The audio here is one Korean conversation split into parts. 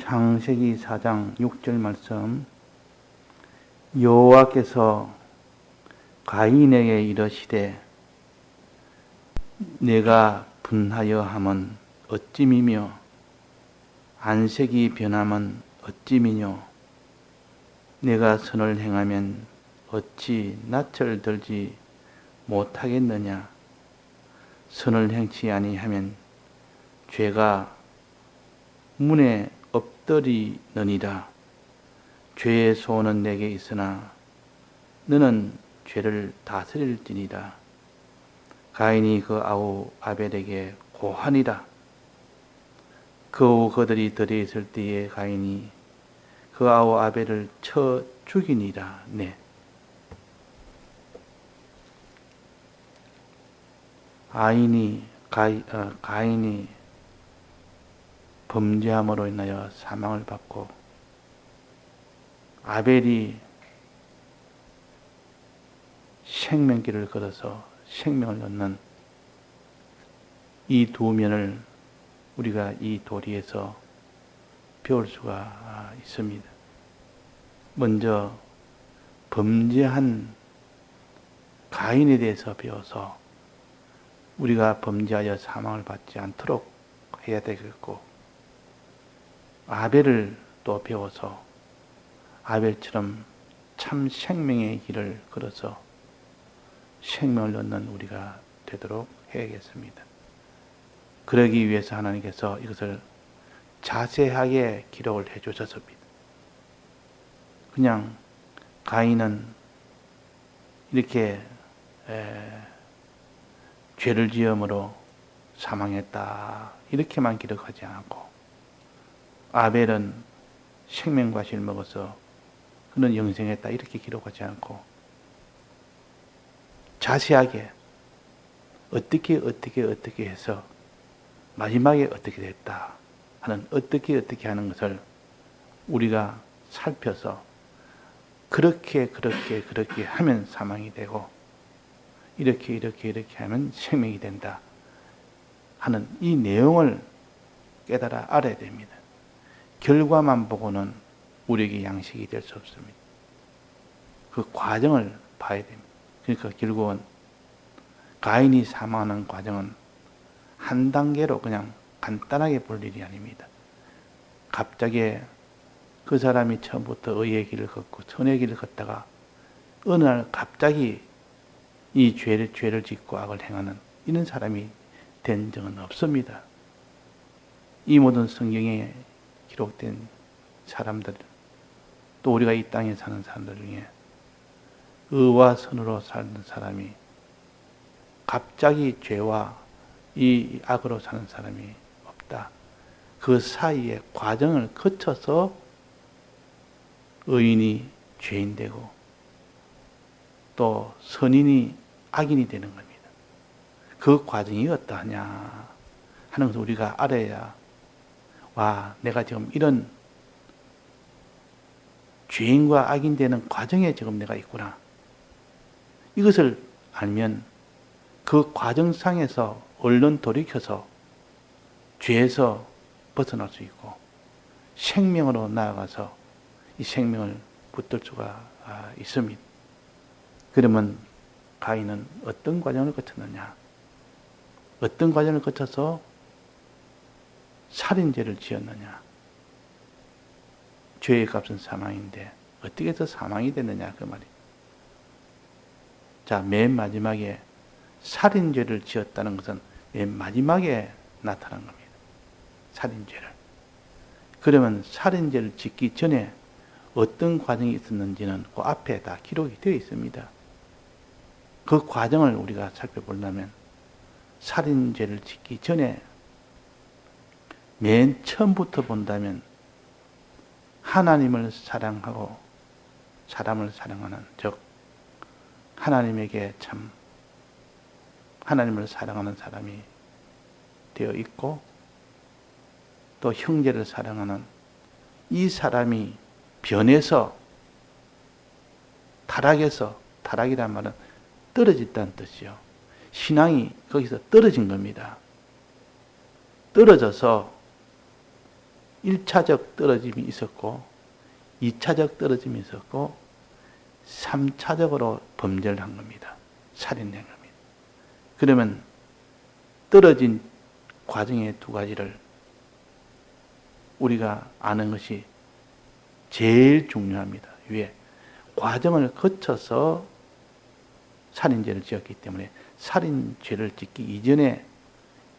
창세기 4장 6절 말씀. 여호와께서 가인에게 이르시되 내가 분하여 함은 어찌미며 안색이 변함은 어찌미뇨? 내가 선을 행하면 어찌 낯을 들지 못하겠느냐? 선을 행치 아니하면 죄가 문에 엎드리느니라. 죄의 소원은 내게 있으나 너는 죄를 다스릴지니라. 가인이 그 아우 아벨에게 고하니라. 그 후 그들이 들에 있을 때에 가인이 그 아우 아벨을 쳐 죽이니라. 네. 아인이 가이, 어, 가인이 범죄함으로 인하여 사망을 받고 아벨이 생명길을 걸어서 생명을 얻는 이 두 면을 우리가 이 도리에서 배울 수가 있습니다. 먼저 범죄한 가인에 대해서 배워서 우리가 범죄하여 사망을 받지 않도록 해야 되겠고 아벨을 또 배워서 아벨처럼 참 생명의 길을 걸어서 생명을 얻는 우리가 되도록 해야겠습니다. 그러기 위해서 하나님께서 이것을 자세하게 기록을 해 주셨습니다. 그냥 가인은 이렇게 에, 죄를 지음으로 사망했다 이렇게만 기록하지 않고 아벨은 생명과실 먹어서 그는 영생했다 이렇게 기록하지 않고 자세하게 어떻게 어떻게 어떻게 해서 마지막에 어떻게 됐다 하는 어떻게 어떻게 하는 것을 우리가 살펴서 그렇게 그렇게 그렇게 하면 사망이 되고 이렇게 이렇게 이렇게 하면 생명이 된다 하는 이 내용을 깨달아 알아야 됩니다. 결과만 보고는 우리에게 양식이 될 수 없습니다. 그 과정을 봐야 됩니다. 그러니까 결국은 가인이 사망하는 과정은 한 단계로 그냥 간단하게 볼 일이 아닙니다. 갑자기 그 사람이 처음부터 의의 길을 걷고 선의 길을 걷다가 어느 날 갑자기 이 죄를 죄를 짓고 악을 행하는 이런 사람이 된 적은 없습니다. 이 모든 성경에 기록된 사람들 또 우리가 이 땅에 사는 사람들 중에 의와 선으로 사는 사람이 갑자기 죄와 이 악으로 사는 사람이 없다. 그 사이에 과정을 거쳐서 의인이 죄인 되고 또 선인이 악인이 되는 겁니다. 그 과정이 어떠하냐 하는 것을 우리가 알아야 와 내가 지금 이런 죄인과 악인 되는 과정에 지금 내가 있구나. 이것을 알면 그 과정상에서 얼른 돌이켜서 죄에서 벗어날 수 있고 생명으로 나아가서 이 생명을 붙들 수가 있습니다. 그러면 가인은 어떤 과정을 거쳤느냐? 어떤 과정을 거쳐서 살인죄를 지었느냐? 죄의 값은 사망인데 어떻게 해서 사망이 됐느냐 그 말이. 자, 맨 마지막에 살인죄를 지었다는 것은 맨 마지막에 나타난 겁니다. 살인죄를. 그러면 살인죄를 짓기 전에 어떤 과정이 있었는지는 그 앞에 다 기록이 되어 있습니다. 그 과정을 우리가 살펴보려면 살인죄를 짓기 전에 맨 처음부터 본다면 하나님을 사랑하고 사람을 사랑하는 즉 하나님에게 참 하나님을 사랑하는 사람이 되어 있고 또 형제를 사랑하는 이 사람이 변해서 타락해서 타락이란 말은 떨어졌다는 뜻이요. 신앙이 거기서 떨어진 겁니다. 떨어져서 1차적 떨어짐이 있었고 2차적 떨어짐이 있었고 3차적으로 범죄를 한 겁니다. 겁니다. 그러면 떨어진 과정의 두 가지를 우리가 아는 것이 제일 중요합니다. 왜? 과정을 거쳐서 살인죄를 지었기 때문에 살인죄를 짓기 이전에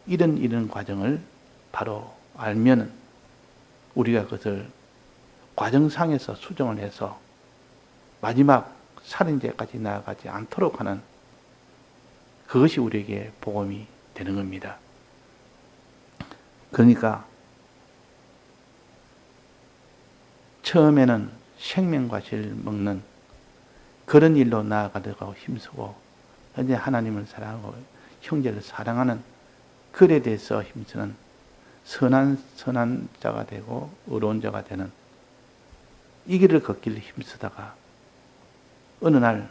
이런 이런 과정을 바로 알면은 우리가 그것을 과정상에서 수정을 해서 마지막 살인죄까지 나아가지 않도록 하는 그것이 우리에게 복음이 되는 겁니다. 그러니까 처음에는 생명과실 먹는 그런 일로 나아가려고 힘쓰고 현재 하나님을 사랑하고 형제를 사랑하는 글에 대해서 힘쓰는 선한 선한 자가 되고 의로운 자가 되는 이 길을 걷기를 힘쓰다가 어느 날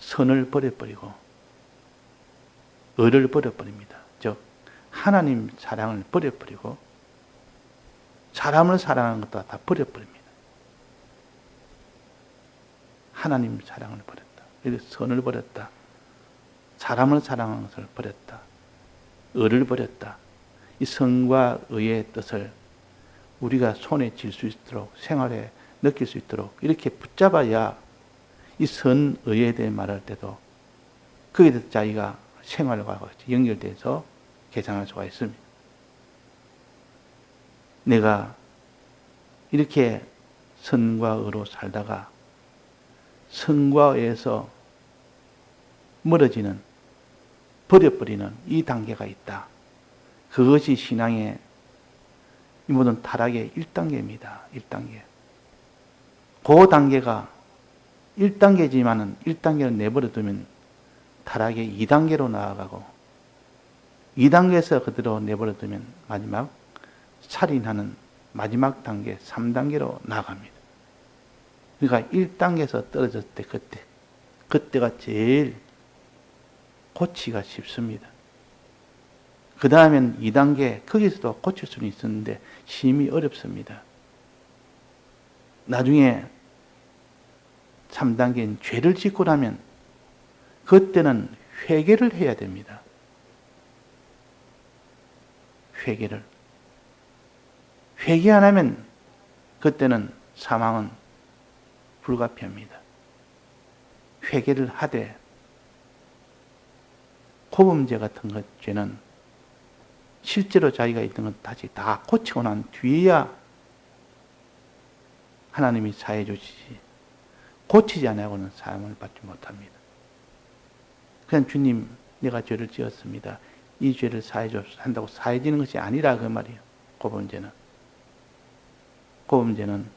선을 버려버리고 의를 버려버립니다. 즉 하나님 사랑을 버려버리고 사람을 사랑하는 것도 다 버려버립니다. 하나님 사랑을 버렸다. 선을 버렸다. 사람을 사랑하는 것을 버렸다. 의를 버렸다. 이 선과 의의 뜻을 우리가 손에 쥘 수 있도록 생활에 느낄 수 있도록 이렇게 붙잡아야 이 선 의에 대해 말할 때도 거기에 대해서 자기가 생활과 연결돼서 계산할 수가 있습니다. 내가 이렇게 선과 의로 살다가 선과 의에서 멀어지는 버려버리는 이 단계가 있다. 그것이 신앙의 이 모든 타락의 1단계입니다. 1단계. 그 단계가 1단계지만은 1단계를 내버려 두면 타락의 2단계로 나아가고 2단계에서 그대로 내버려 두면 마지막 살인하는 마지막 단계 3단계로 나아갑니다. 그러니까 1단계에서 떨어졌을 때 그때 그때가 제일 고치기가 쉽습니다. 그 다음엔 2단계, 거기서도 고칠 수는 있었는데, 심히 어렵습니다. 나중에 3단계인 죄를 짓고 나면, 그때는 회개를 해야 됩니다. 회개를. 회개 안 하면, 그때는 사망은 불가피합니다. 회개를 하되, 고범죄 같은 것 죄는 실제로 자기가 있던 것 다시 다 고치고 난 뒤에야 하나님이 사해 주시지 고치지 않고는 사함을 받지 못합니다. 그냥 주님 내가 죄를 지었습니다. 이 죄를 사해 줘 한다고 사해지는 것이 아니라 그 말이에요. 고범죄는 고범죄는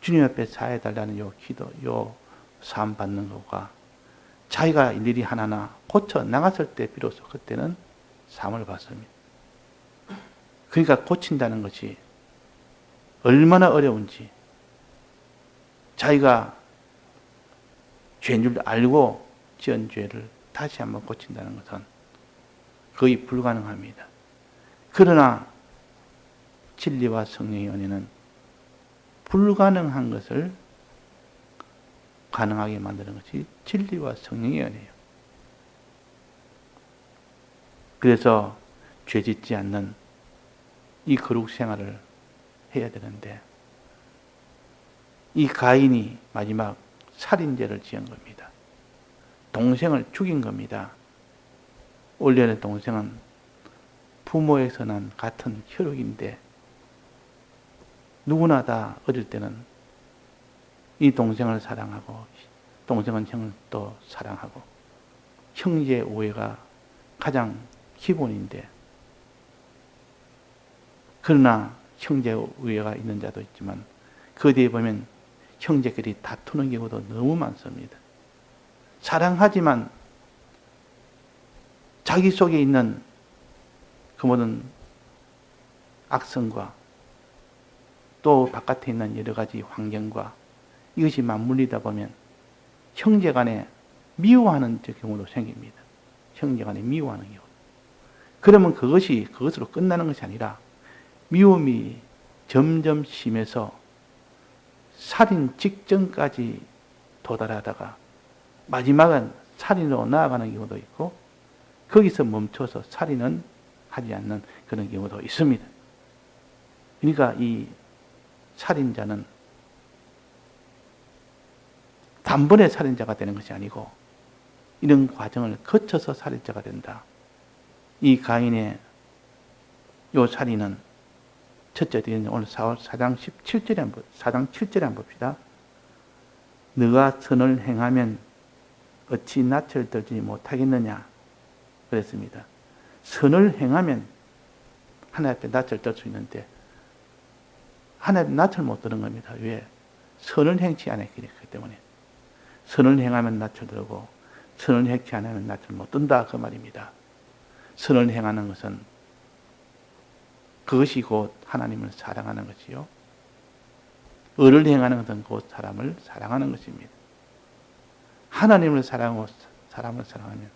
주님 앞에 사해 달라는 요 기도 요 사함 받는 것과 자기가 일일이 하나하나 고쳐 나갔을 때 비로소 그때는 삶을 받습니다. 그러니까 고친다는 것이 얼마나 어려운지 자기가 죄인 줄 알고 지은 죄를 다시 한번 고친다는 것은 거의 불가능합니다. 그러나 진리와 성령의 은혜는 불가능한 것을 가능하게 만드는 것이 진리와 성령의 은혜예요. 그래서 죄 짓지 않는 이 거룩 생활을 해야 되는데 이 가인이 마지막 살인죄를 지은 겁니다. 동생을 죽인 겁니다. 올려의 동생은 부모에서 난 같은 혈육인데 누구나 다 어릴 때는 이 동생을 사랑하고 동생은 형을 또 사랑하고 형제 우애가 가장 기본인데 그러나 형제 우애가 있는 자도 있지만 그 뒤에 보면 형제끼리 다투는 경우도 너무 많습니다. 사랑하지만 자기 속에 있는 그 모든 악성과 또 바깥에 있는 여러 가지 환경과 이것이 맞물리다 보면 형제 간에 미워하는 경우도 생깁니다. 형제 간에 미워하는 경우. 그러면 그것이 그것으로 끝나는 것이 아니라 미움이 점점 심해서 살인 직전까지 도달하다가 마지막은 살인으로 나아가는 경우도 있고 거기서 멈춰서 살인은 하지 않는 그런 경우도 있습니다. 그러니까 이 살인자는 단번에 살인자가 되는 것이 아니고 이런 과정을 거쳐서 살인자가 된다. 이 가인의 요 살인은 첫째 뒤에는 오늘 4월 4장 17절에 한번 4장 7절에 한번 봅시다. 너가 선을 행하면 어찌 낯을 들지 못하겠느냐 그랬습니다. 선을 행하면 하나님 앞에 낯을 들 수 있는데 하나님 낯을 못 드는 겁니다. 왜? 선을 행치 않았기 때문에 선을 행하면 낯을 들고 선을 행치 않으면 낯을 못 든다 그 말입니다. 선을 행하는 것은 그것이 곧 하나님을 사랑하는 것이요. 의를 행하는 것은 곧 사람을 사랑하는 것입니다. 하나님을 사랑하고 사람을 사랑하면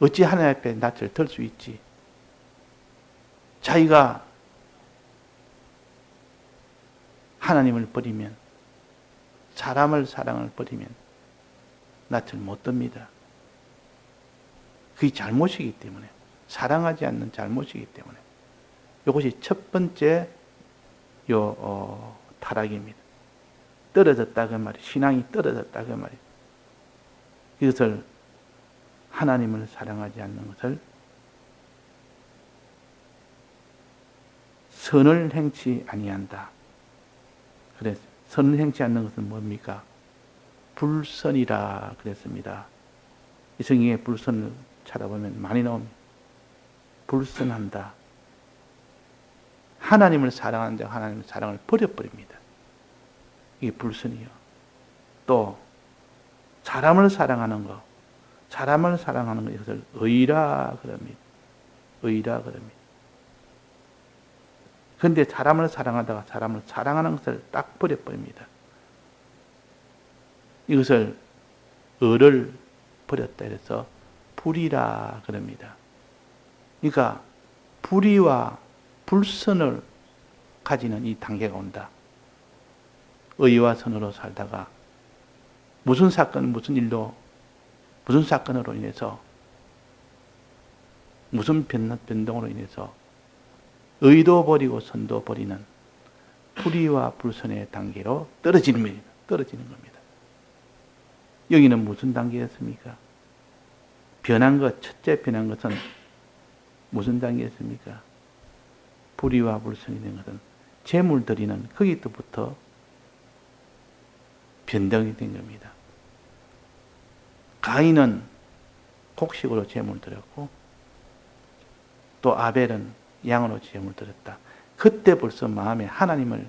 어찌 하나님 앞에 낯을 들 수 있지? 자기가 하나님을 버리면 사람을 사랑을 버리면 낯을 못 듭니다. 그게 잘못이기 때문에 사랑하지 않는 잘못이기 때문에 이것이 첫 번째 요 어, 타락입니다. 떨어졌다 그 말이 신앙이 떨어졌다 그 말이 이것을 하나님을 사랑하지 않는 것을 선을 행치 아니한다. 그래서 선을 행치 않는 것은 뭡니까? 불선이라 그랬습니다. 이 성경에 불선을 찾아보면 많이 나옵니다. 불선한다. 하나님을 사랑하는 자 하나님의 사랑을 버려버립니다. 이게 불선이요. 또 사람을 사랑하는 것, 사람을 사랑하는 것 이것을 의라 그럽니다. 의라 그럽니다. 근데 사람을 사랑하다가 사람을 사랑하는 것을 딱 버려버립니다. 이것을 의를 버렸다 해서 불이라 그럽니다. 그러니까 불의와 불선을 가지는 이 단계가 온다. 의와 선으로 살다가 무슨 사건, 무슨 일로, 무슨 사건으로 인해서 무슨 변동으로 인해서 의도 버리고 선도 버리는 불의와 불선의 단계로 떨어지는 겁니다. 떨어지는 겁니다. 여기는 무슨 단계였습니까? 변한 것, 첫째 변한 것은 무슨 단계였습니까? 불의와 불선이 된 것은 재물 드리는 거기부터 변덕이 된 겁니다. 가인은 곡식으로 재물 드렸고 또 아벨은 양으로 재물 드렸다. 그때 벌써 마음에 하나님을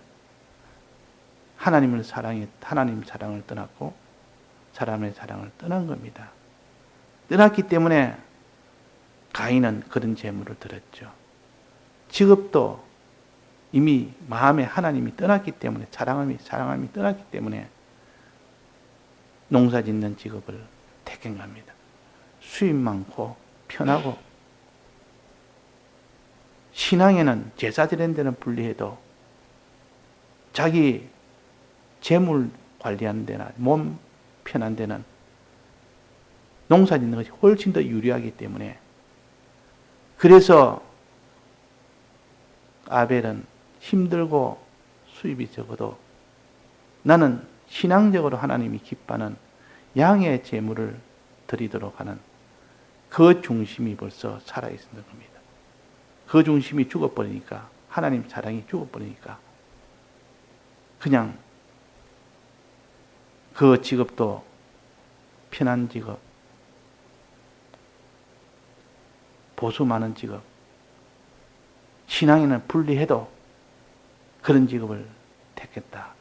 하나님을 사랑해 하나님 사랑을 떠났고 사람의 사랑을 떠난 겁니다. 떠났기 때문에 가인은 그런 재물을 드렸죠. 직업도 이미 마음에 하나님이 떠났기 때문에 사랑함이 사랑함이 떠났기 때문에 농사 짓는 직업을 택한 겁니다. 수입 많고 편하고 신앙에는 제사 드리는 데는 불리해도 자기 재물 관리하는 데나 몸 편한 데는 농사 짓는 것이 훨씬 더 유리하기 때문에 그래서 아벨은 힘들고 수입이 적어도 나는 신앙적으로 하나님이 기뻐하는 양의 재물을 드리도록 하는 그 중심이 벌써 살아있는 겁니다. 그 중심이 죽어버리니까 하나님 사랑이 죽어버리니까 그냥 그 직업도 편한 직업, 보수 많은 직업, 신앙에는 불리해도 그런 직업을 택했다.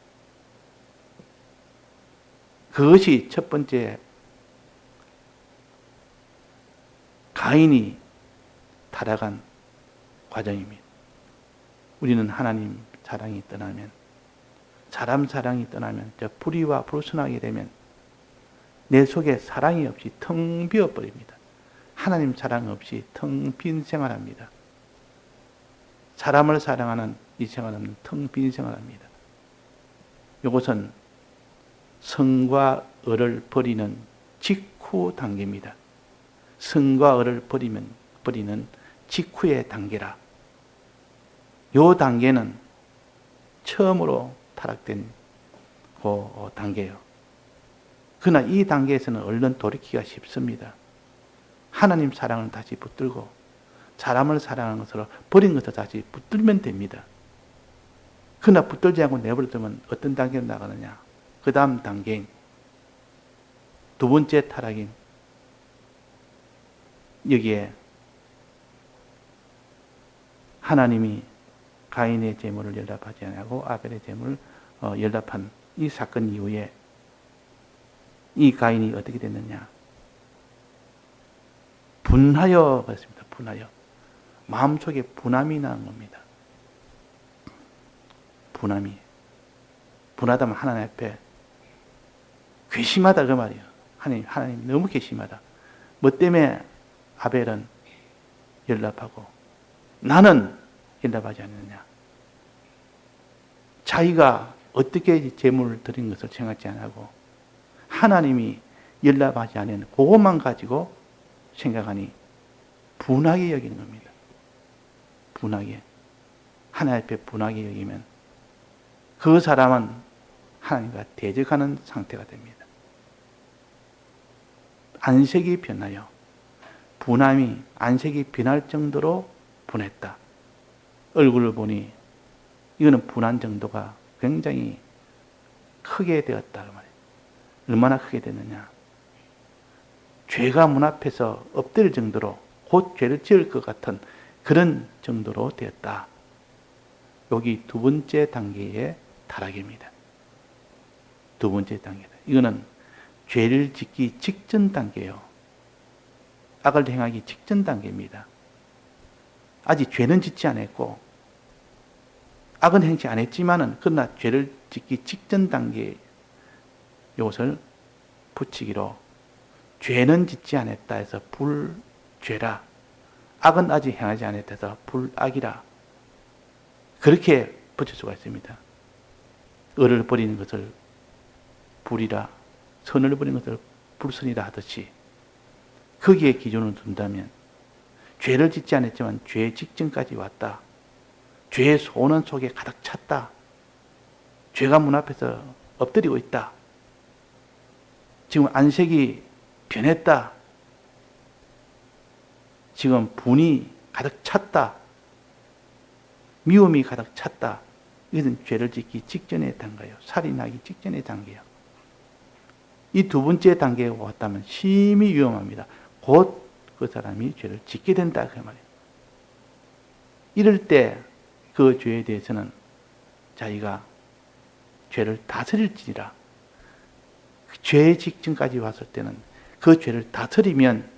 그것이 첫 번째 가인이 타락한 과정입니다. 우리는 하나님 사랑이 떠나면 사람 사랑이 떠나면 저 불의와 불순하게 되면 내 속에 사랑이 없이 텅 비어 버립니다. 하나님 사랑 없이 텅 빈 생활합니다. 사람을 사랑하는 이 생활은 텅 빈 생활합니다. 이것은 성과 을을 버리는 직후 단계입니다. 성과 을을 버리면 버리는 직후의 단계라. 요 단계는 처음으로 타락된 그 단계예요. 그러나 이 단계에서는 얼른 돌이키기가 쉽습니다. 하나님 사랑을 다시 붙들고 사람을 사랑하는 것으로 버린 것을 다시 붙들면 됩니다. 그러나 붙들지 않고 내버려두면 어떤 단계로 나가느냐? 그 다음 단계인 두 번째 타락인 여기에 하나님이 가인의 재물을 연락하지 않고 아벨의 재물을 어, 연락한 이 사건 이후에 이 가인이 어떻게 됐느냐? 분하여 그랬습니다. 분하여 마음속에 분함이 나는 겁니다. 분함이 분하다면 하나님 앞에 괘씸하다 그 말이에요. 하나님 하나님 너무 괘씸하다. 뭐 때문에 아벨은 연락하고 나는 연락하지 않느냐? 자기가 어떻게 재물을 드린 것을 생각지 않고 하나님이 연락하지 않은 그것만 가지고 생각하니 분하게 여기는 겁니다. 분하게. 하나님 앞에 분하게 여기면 그 사람은 하나님과 대적하는 상태가 됩니다. 안색이 변하여 분함이 안색이 변할 정도로 분했다. 얼굴을 보니 이거는 분한 정도가 굉장히 크게 되었다. 얼마나 크게 됐느냐. 죄가 문 앞에서 엎드릴 정도로 곧 죄를 지을 것 같은 그런 정도로 되었다. 여기 두 번째 단계의 타락입니다. 두 번째 단계다. 이거는 죄를 짓기 직전 단계요. 악을 행하기 직전 단계입니다. 아직 죄는 짓지 않았고, 악은 행치 않았지만은, 그러나 죄를 짓기 직전 단계 이것을 붙이기로 죄는 짓지 않았다 해서 불죄라. 악은 아직 행하지 않았다 해서 불악이라. 그렇게 붙일 수가 있습니다. 을을 버리는 것을 불이라, 선을 버리는 것을 불선이라 하듯이 거기에 기준을 둔다면 죄를 짓지 않았지만 죄 직전까지 왔다. 죄의 소원 속에 가득 찼다. 죄가 문 앞에서 엎드리고 있다. 지금 안색이 변했다. 지금 분이 가득 찼다. 미움이 가득 찼다. 이것은 죄를 짓기 직전의 단계예요. 살인하기 직전의 단계예요. 이 두 번째 단계에 왔다면 심히 위험합니다. 곧 그 사람이 죄를 짓게 된다. 그 말이에요. 이럴 때 그 죄에 대해서는 자기가 죄를 다스릴지니라. 그 죄의 직전까지 왔을 때는 그 죄를 다스리면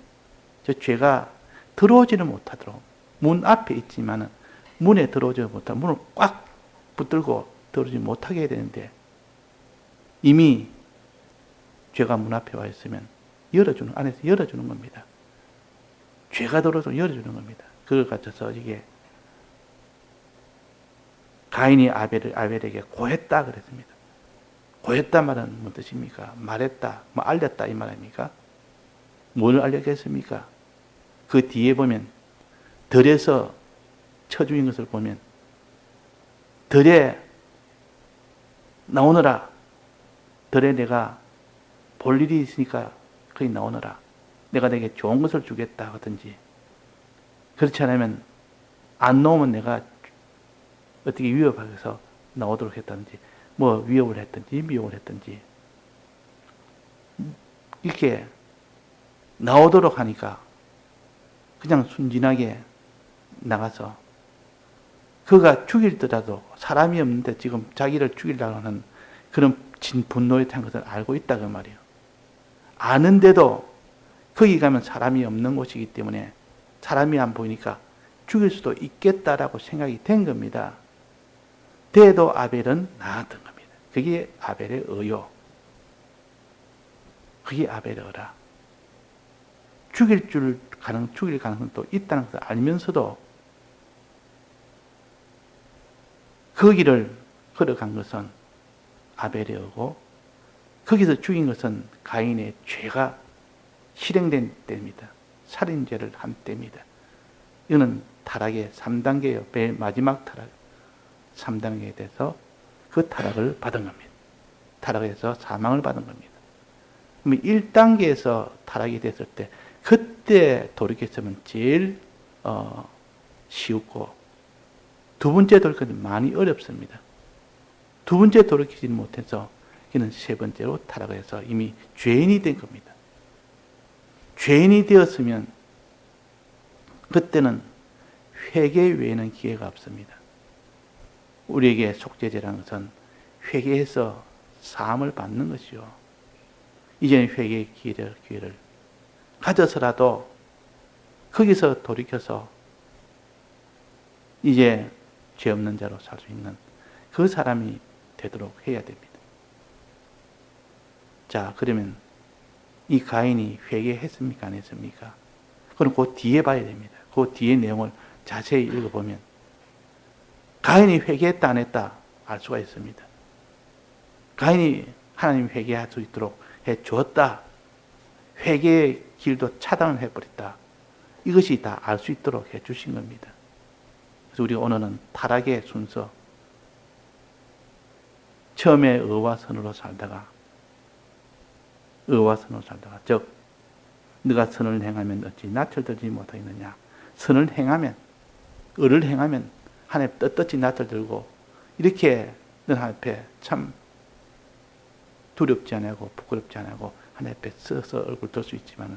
저 죄가 들어오지는 못하도록 문 앞에 있지만은 문에 들어오지 못하 문을 꽉 붙들고 들어오지 못하게 해야 되는데 이미 죄가 문 앞에 와 있으면 열어주는 안에서 열어주는 겁니다. 죄가 들어서 열어주는 겁니다. 그걸 갖춰서 이게 가인이 아벨을 아벨에게 고했다 그랬습니다. 고했다 말은 무슨 뜻입니까? 말했다, 뭐 알렸다 이 말입니까? 뭘 알렸겠습니까? 그 뒤에 보면 덜에서 처주인 것을 보면 덜에 나오너라. 덜에 내가 볼 일이 있으니까 거기 나오너라. 내가 내게 좋은 것을 주겠다 하든지 그렇지 않으면 안 나오면 내가 어떻게 위협하게서 나오도록 했다든지 뭐 위협을 했든지 미혹을 했든지 이렇게 나오도록 하니까 그냥 순진하게 나가서 그가 죽일더라도 사람이 없는데 지금 자기를 죽이려고 하는 그런 진 분노에 탄 것을 알고 있다 그 말이에요. 아는데도 거기 가면 사람이 없는 곳이기 때문에 사람이 안 보이니까 죽일 수도 있겠다라고 생각이 된 겁니다. 돼도 아벨은 나았던 겁니다. 그게 아벨의 의요. 그게 아벨의 의라. 죽일 줄 가능, 죽일 가능성도 있다는 것을 알면서도 그 길을 걸어간 것은 아벨이었고 거기서 죽인 것은 가인의 죄가 실행된 때입니다. 살인죄를 한 때입니다. 이거는 타락의 3단계예요. 매일 마지막 타락. 3단계에 대해서 그 타락을 받은 겁니다. 타락해서 사망을 받은 겁니다. 그러면 1단계에서 타락이 됐을 때 그때 돌이켰으면 제일 어, 쉬웠고 두 번째 돌이키는 많이 어렵습니다. 두 번째 돌이키지 못해서 그는 세 번째로 타락해서 이미 죄인이 된 겁니다. 죄인이 되었으면 그때는 회개 외에는 기회가 없습니다. 우리에게 속죄제라는 것은 회개해서 사함을 받는 것이요. 이제는 회개의 기회를, 기회를 가져서라도 거기서 돌이켜서 이제 죄 없는 자로 살 수 있는 그 사람이 되도록 해야 됩니다. 자, 그러면 이 가인이 회개했습니까? 안 했습니까? 그럼 그 뒤에 봐야 됩니다. 그 뒤에 내용을 자세히 읽어보면 가인이 회개했다 안 했다 알 수가 있습니다. 가인이 하나님 회개할 수 있도록 해 주었다. 회개의 길도 차단을 해버렸다. 이것이 다 알 수 있도록 해 주신 겁니다. 그래서 우리 오늘은 타락의 순서. 처음에 의와 선으로 살다가 의와 선으로 살다가 즉 네가 선을 행하면 어찌 낯을 들지 못하겠느냐. 선을 행하면 의를 행하면 하나님 떳떳이 낯을 들고 이렇게 너 앞에 참 두렵지 않고 부끄럽지 않고 하나님 앞에 서서 얼굴 들 수 있지만은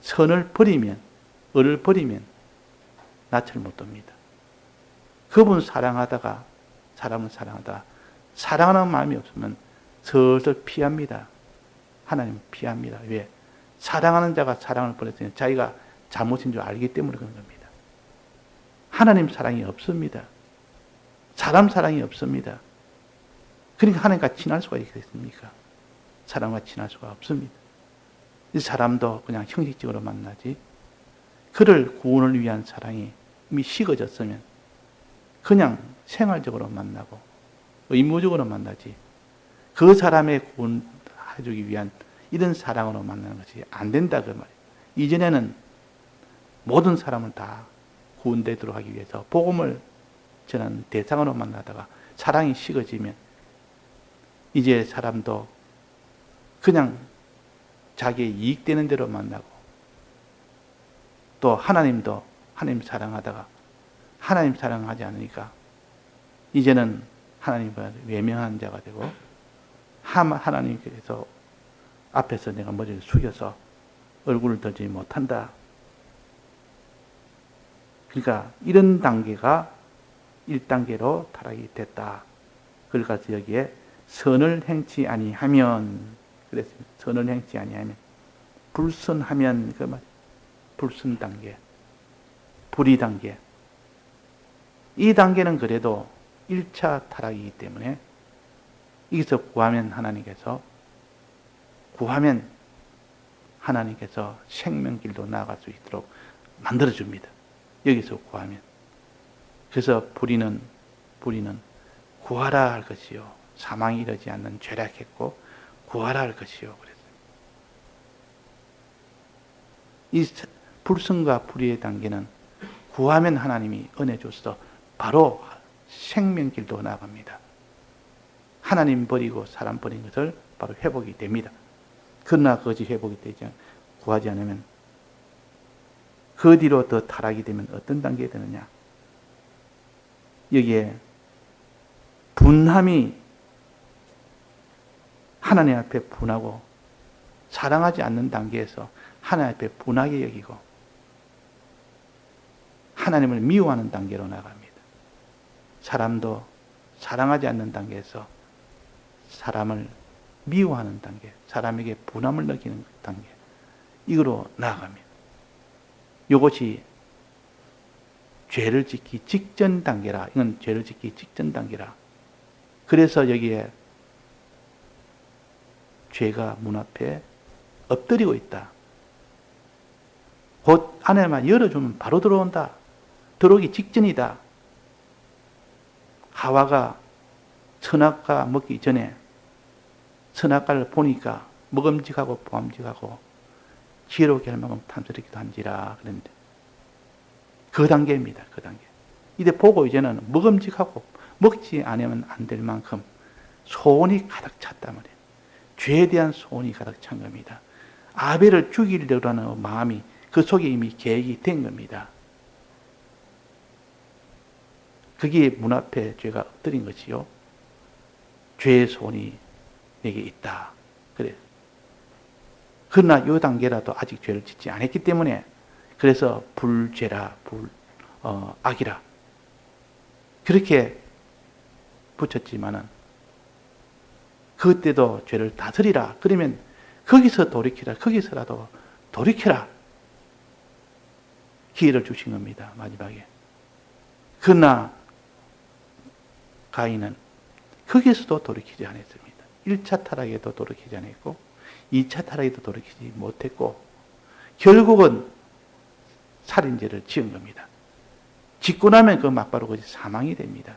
선을 버리면 을을 버리면 낯을 못 듭니다. 그분 사랑하다가 사람을 사랑하다 사랑하는 마음이 없으면 슬슬 피합니다. 하나님 피합니다. 왜? 사랑하는 자가 사랑을 버렸으니 자기가 잘못인 줄 알기 때문에 그런 겁니다. 하나님 사랑이 없습니다. 사람 사랑이 없습니다. 그러니까 하나님과 친할 수가 있겠습니까? 사람과 친할 수가 없습니다. 이 사람도 그냥 형식적으로 만나지. 그를 구원을 위한 사랑이 이미 식어졌으면 그냥 생활적으로 만나고 의무적으로 만나지. 그 사람의 구원해주기 위한 이런 사랑으로 만나는 것이 안 된다 그 말이에요. 이전에는 모든 사람을 다 구원되도록 하기 위해서 복음을 전하는 대상으로 만나다가 사랑이 식어지면 이제 사람도 그냥 자기의 이익되는 대로 만나고 또 하나님도 하나님 사랑하다가 하나님 사랑하지 않으니까 이제는 하나님과 외면한 자가 되고 하나님께서 앞에서 내가 머리를 숙여서 얼굴을 들지 못한다. 그러니까 이런 단계가 1단계로 타락이 됐다. 그러니까 여기에 선을 행치 아니하면 그랬습니다. 선을 행치 아니하면 불선하면 그 말. 불선 단계. 불의 단계. 이 단계는 그래도 1차 타락이기 때문에 여기서 구하면 하나님께서 구하면 하나님께서 생명길로 나아갈 수 있도록 만들어 줍니다. 여기서 구하면. 그래서 불의는 불의는 구하라 할 것이요 사망이 이르지 않는 죄락했고 구하라 할 것이요. 이 불성과 불의의 단계는 구하면 하나님이 은혜 줘서 바로 생명길도 나갑니다. 하나님 버리고 사람 버린 것을 바로 회복이 됩니다. 그러나 그것이 회복이 되지 구하지 않으면 그 뒤로 더 타락이 되면 어떤 단계에 되느냐? 여기에 분함이 하나님 앞에 분하고 사랑하지 않는 단계에서 하나님 앞에 분하게 여기고 하나님을 미워하는 단계로 나갑니다. 사람도 사랑하지 않는 단계에서 사람을 미워하는 단계, 사람에게 분함을 느끼는 단계, 이거로 나아갑니다. 이것이 죄를 짓기 직전 단계라, 이건 죄를 짓기 직전 단계라. 그래서 여기에 죄가 문 앞에 엎드리고 있다. 곧 안에만 열어주면 바로 들어온다. 들어오기 직전이다. 하와가 선악과 먹기 전에 선악과를 보니까 먹음직하고 보암직하고 지혜롭게 할 만큼 탐스럽기도 한지라 그랬는데 그 단계입니다. 그 단계. 이제 보고 이제는 먹음직하고 먹지 않으면 안 될 만큼 소원이 가득 찼단 말이에요. 죄에 대한 소원이 가득 찬 겁니다. 아벨을 죽이려고 하는 마음이 그 속에 이미 계획이 된 겁니다. 그게 문 앞에 죄가 엎드린 것이요. 죄의 소원이 내게 있다. 그래. 그러나 이 단계라도 아직 죄를 짓지 않았기 때문에 그래서 불죄라, 불, 어, 악이라. 그렇게 붙였지만은 그때도 죄를 다스리라. 그러면 거기서 돌이키라. 거기서라도 돌이켜라. 기회를 주신 겁니다. 마지막에. 그러나 가인은 거기서도 돌이키지 않았습니다. 1차 타락에도 돌이키지 않았고 2차 타락에도 돌이키지 못했고 결국은 살인죄를 지은 겁니다. 짓고 나면 그 막바로 그 사망이 됩니다.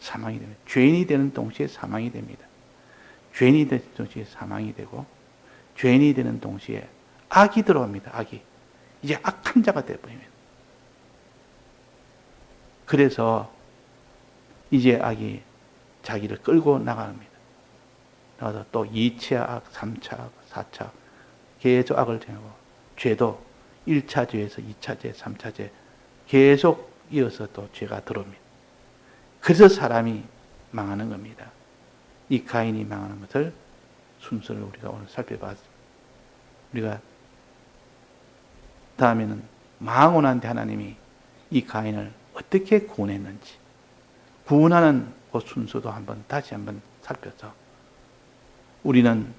사망이 됩니다. 죄인이 되는 동시에 사망이 됩니다. 죄인이 되는 동시에 사망이 되고 죄인이 되는 동시에 악이 들어옵니다. 악이. 이제 악한 자가 되어버립니다. 그래서 이제 악이 자기를 끌고 나갑니다. 나가서 또 2차 악, 3차 악, 4차 악, 계속 악을 행하고 죄도 1차 죄에서 2차 죄, 3차 죄 계속 이어서 또 죄가 들어옵니다. 그래서 사람이 망하는 겁니다. 이 가인이 망하는 것을 순서를 우리가 오늘 살펴봤습니다. 우리가 다음에는 망하고 난 뒤 하나님이 이 가인을 어떻게 구원했는지 구원하는 그 순서도 한번 다시 한번 살펴서 우리는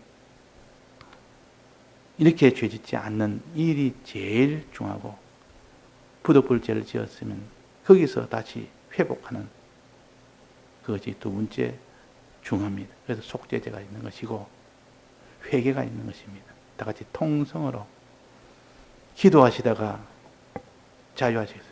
이렇게 죄 짓지 않는 일이 제일 중하고 부득불죄를 지었으면 거기서 다시 회복하는 그것이 두 번째 중합니다. 그래서 속죄제가 있는 것이고 회개가 있는 것입니다. 다 같이 통성으로 기도하시다가 자유하시겠습니다.